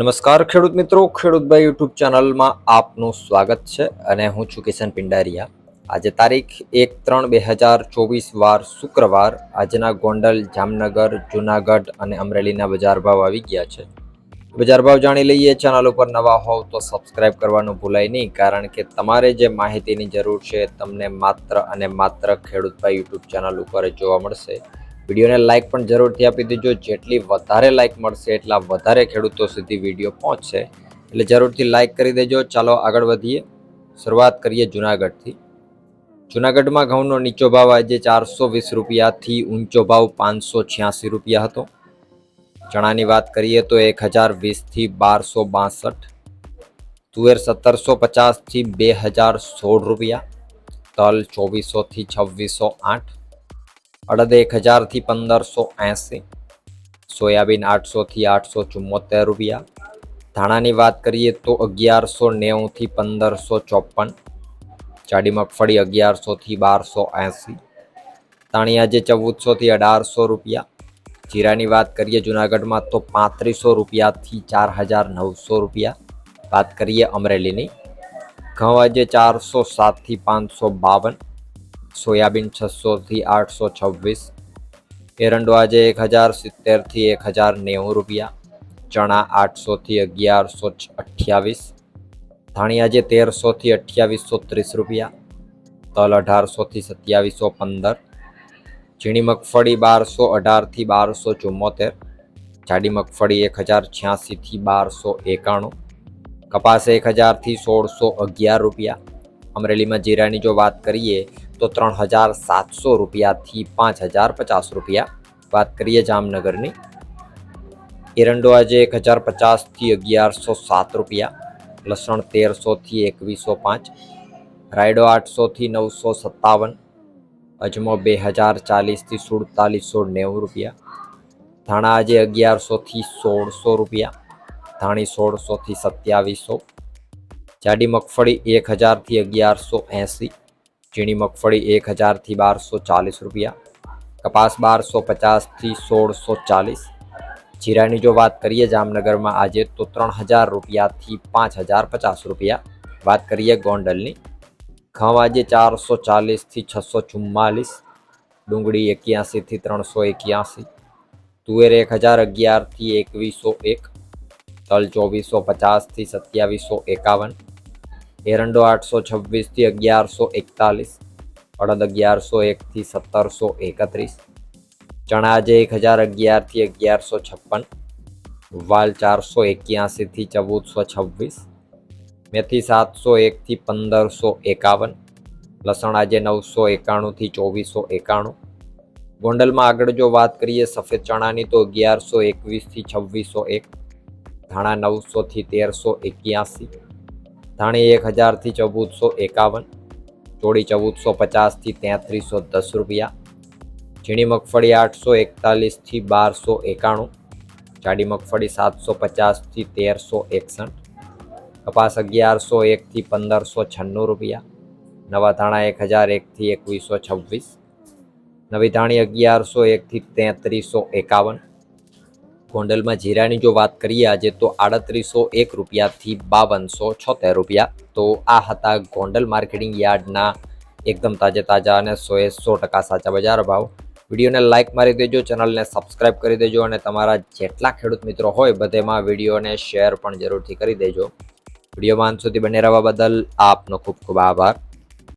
નમસ્કાર ખેડૂત મિત્રો ખેડૂતભાઈ યુટ્યુબ ચેનલમાં આપનું સ્વાગત છે અને હું છું કિશન પિંડારિયા. આજે તારીખ એક ત્રણ બે હજાર ચોવીસ વાર શુક્રવાર આજના ગોંડલ, જામનગર, જુનાગઢ અને અમરેલીના બજાર ભાવ આવી ગયા છે. બજાર ભાવ જાણી લઈએ, ચેનલ ઉપર નવા હોવ તો સબસ્ક્રાઇબ કરવાનું ભૂલાય નહીં, કારણ કે તમારે જે માહિતીની જરૂર છે તમને માત્ર અને માત્ર ખેડૂતભાઈ યુટ્યુબ ચેનલ ઉપર જોવા મળશે. વિડીયોને લાઇક પણ જરૂરથી આપી દેજો. જેટલી વધારે લાઇક મળશે, એટલા વધારે ખેડૂતો સુધી વીડિયો પહોંચશે. એટલે જરૂરથી લાઇક કરી દેજો. ચાલો આગળ વધીએ. શરૂઆત કરીએ જુનાગઢથી. જુનાગઢમાં ઘઉંનો નીચો ભાવ આજે ચારસો વીસ રૂપિયાથી ઊંચો ભાવ પાંચસો છ્યાસી રૂપિયા હતો. ચણાની વાત કરીએ તો એક હજાર વીસથી બારસો બાસઠ. તુવેર સત્તરસો પચાસથી બે હજાર સોળ રૂપિયા. તલ ચોવીસોથી છવ્વીસો આઠ. અડદ એક હજારથી પંદરસો એંસી. સોયાબીન આઠસોથી આઠસો ચુમ્મોતેર રૂપિયા. ધાણાની વાત કરીએ તો અગિયારસો નેવુંથી પંદરસો ચોપન. જાડી મગફળી અગિયારસોથી બારસો એંસી. તાણિયા જે ચૌદસોથી અઢારસો રૂપિયા. જીરાની વાત કરીએ જુનાગઢમાં તો પાંત્રીસો રૂપિયાથી ચાર હજાર નવસો રૂપિયા. વાત કરીએ અમરેલીની. ઘઉં આજે ચારસો સાતથી પાંચસો બાવન. સોયાબીન છસોથી આઠસો છવ્વીસ, એરંડો આજે એક હજાર સિત્તેરથી એક હજાર નેવું રૂપિયા, ચણા આઠસોથી અગિયારસો અઠ્યાવીસ, ધાણી આજે તેરસોથી અઠ્યાવીસો ત્રીસ રૂપિયા, તલ અઢારસોથી સત્યાવીસો પંદર, ઝીણી મગફળી બારસો અઢારથી બારસો ચુમ્મોતેર, જાડી મગફળી એક હજાર છ્યાસીથી બારસો એકાણું, કપાસ એક હજારથી સોળસો અગિયાર રૂપિયા, અમરેલીમાં જીરાની જો વાત કરીએ તો ત્રણ હજાર સાતસો રૂપિયાથી પાંચ હજાર પચાસ રૂપિયા. વાત કરીએ જામનગરની. એરંડો આજે એક હજાર પચાસથી અગિયારસો સાત રૂપિયા. લસણ તેરસોથી એકવીસો પાંચ. રાયડો આઠસોથી નવસો સત્તાવન. અજમો બે હજાર ચાલીસથી સુડતાલીસો નેવું રૂપિયા. ધાણા આજે અગિયારસોથી સોળસો રૂપિયા. ધાણી સોળસોથી સત્યાવીસો. જાડી મગફળી એક હજારથી અગિયારસો એંસી. ઝીણી મગફળી એક હજારથી બારસો ચાલીસ રૂપિયા, કપાસ બારસો પચાસથી સોળસો ચાલીસ. જીરાની જો વાત કરીએ જામનગરમાં આજે તો ત્રણ હજાર રૂપિયાથી પાંચ હજાર પચાસ રૂપિયા. વાત કરીએ ગોંડલની, ઘઉં આજે ચારસો ચાલીસથી છસો ચુમ્માલીસ, ડુંગળી એક્યાસીથી ત્રણસો એક્યાસી, તુવેર એક હજાર અગિયારથી એકવીસો એક, તલ ચોવીસો પચાસથી સત્યાવીસો એકાવન એરંડો આઠસો છવ્વીસથી અગિયારસો એકતાલીસ અડદ અગિયારસો એકથી સત્તરસો એકત્રીસ ચણા આજે એક હજાર અગિયારથી અગિયારસો છપ્પન વાલ ચારસો એક્યાસીથી ચૌદસો છવ્વીસ મેથી સાતસો એકથી પંદરસો એકાવન લસણ આજે નવસો એકાણુંથી ચોવીસો એકાણું ગોંડલમાં આગળ જો વાત કરીએ સફેદ ચણાની તો અગિયારસો એકવીસથી છવ્વીસો એક ધાણા નવસોથી તેરસો એક્યાસી ધાણી એક હજારથી ચૌદસો એકાવન, ચોળી ચૌદસો પચાસથી તેત્રીસો દસ રૂપિયા, ઝીણી મગફળી આઠસો એકતાલીસથી બારસો એકાણું, જાડી મગફળી સાતસો પચાસથી તેરસો એકસઠ, કપાસ અગિયારસો એકથી પંદરસો છન્નું રૂપિયા, નવા ધાણા એક હજાર એકથી એકવીસો છવ્વીસ, નવી ધાણી અગિયારસો એકથી તેત્રીસો એકાવન ગોંડલમાં જીરાની જો વાત કરીએ આજે તો આડત્રીસો એક રૂપિયાથી બાવનસો છોતેર રૂપિયા. તો આ હતા ગોંડલ માર્કેટિંગ યાર્ડના એકદમ તાજે તાજા અને સોએ સો ટકા સાચા બજાર ભાવ. વિડીયોને લાઇક મારી દેજો, ચેનલને સબસ્ક્રાઇબ કરી દેજો અને તમારા જેટલા ખેડૂત મિત્રો હોય બધેમાં વિડીયોને શેર પણ જરૂરથી કરી દેજો. વિડીયોમાં અંત સુધી બને રહેવા બદલ આપનો ખૂબ ખૂબ આભાર.